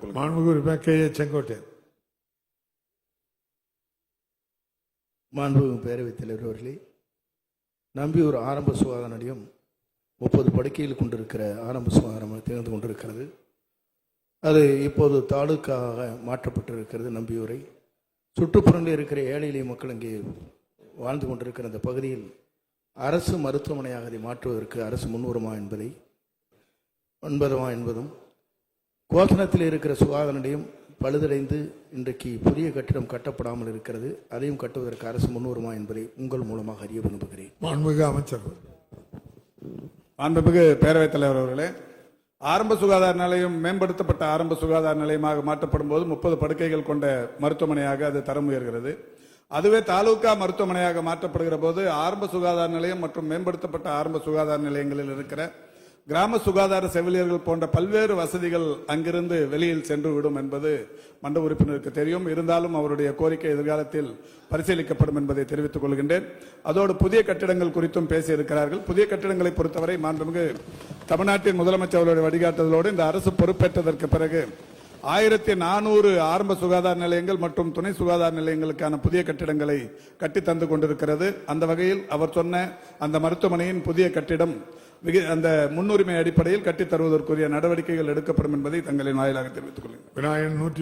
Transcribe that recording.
தெரிவித்துக் கொள்கிறேன் மாண்புமிகு உறுப்பினர் கே ஏ செங்கோட்டையன். மாண்புமிகு பேரவைத் தலைவர் அவர்களே நம்பியூர் ஆரம்ப சுகாதார நிலையம் முப்பது படுக்கையில் கொண்டிருக்கிற ஆரம்ப சுகாதாரம் திகழ்ந்து கொண்டிருக்கிறது. அது இப்போது தாலுக்காக மாற்றப்பட்டிருக்கிறது நம்பியூரை. சுற்றுப்புறங்களில் இருக்கிற ஏழை எளிய மக்கள் இங்கே வாழ்ந்து கொண்டிருக்கிற அந்த பகுதியில் அரசு மருத்துவமனையாக அதை மாற்றுவதற்கு அரசு முன்வருமா என்பதை என்பதுமா என்பதும் கோத்தனத்தில் இருக்கிற சுகாதார நிலையம் பழுதடைந்து இன்றைக்கு புதிய கட்டிடம் கட்டப்படாமல் இருக்கிறது. அதையும் கட்டுவதற்கு அரசு முன்வருமா என்பதை உங்கள் மூலமாக அறிய விரும்புகிறேன். மாண்புமிகு அமைச்சர் மாண்புமிகு பேரவைத் தலைவர் அவர்களே ஆரம்ப சுகாதார நிலையம் மேம்படுத்தப்பட்ட ஆரம்ப சுகாதார நிலையமாக மாற்றப்படும் போது முப்பது படுக்கைகள் கொண்ட மருத்துவமனையாக அது தரம் உயர்கிறது. அதுவே தாலுகா மருத்துவமனையாக மாற்றப்படுகிற போது ஆரம்ப சுகாதார நிலையம் மற்றும் மேம்படுத்தப்பட்ட ஆரம்ப சுகாதார நிலையங்களில் இருக்கிற கிராம சுகாதார செவிலியர்கள் போன்ற பல்வேறு வசதிகள் அங்கிருந்து வெளியில் சென்று விடும் என்பது மண்ட உறுப்பினருக்கு தெரியும். இருந்தாலும் அவருடைய கோரிக்கை எதிர்காலத்தில் பரிசீலிக்கப்படும் என்பதை தெரிவித்துக் கொள்கின்றேன். அதோடு புதிய கட்டிடங்கள் குறித்தும் பேசியிருக்கிறார்கள். புதிய கட்டிடங்களை பொறுத்தவரை மாண்புமிகு தமிழ்நாட்டின் முதலமைச்சர் அவருடைய வழிகாட்டுதலோடு இந்த அரசு பொறுப்பேற்றதற்கு பிறகு ஆயிரத்தி நானூறு ஆரம்ப சுகாதார நிலையங்கள் மற்றும் துணை சுகாதார நிலையங்களுக்கான புதிய கட்டிடங்களை கட்டி தந்து கொண்டிருக்கிறது. அந்த வகையில் அவர் சொன்ன அந்த மருத்துவமனையின் புதிய கட்டிடம் அந்த முன்னுரிமை அடிப்படையில் கட்டித் தருவதற்குரிய நடவடிக்கைகள் எடுக்கப்படும் என்பதை தங்களின் வாயிலாக தெரிவித்துக் கொள்கிறேன். விநாயகன் நூற்றி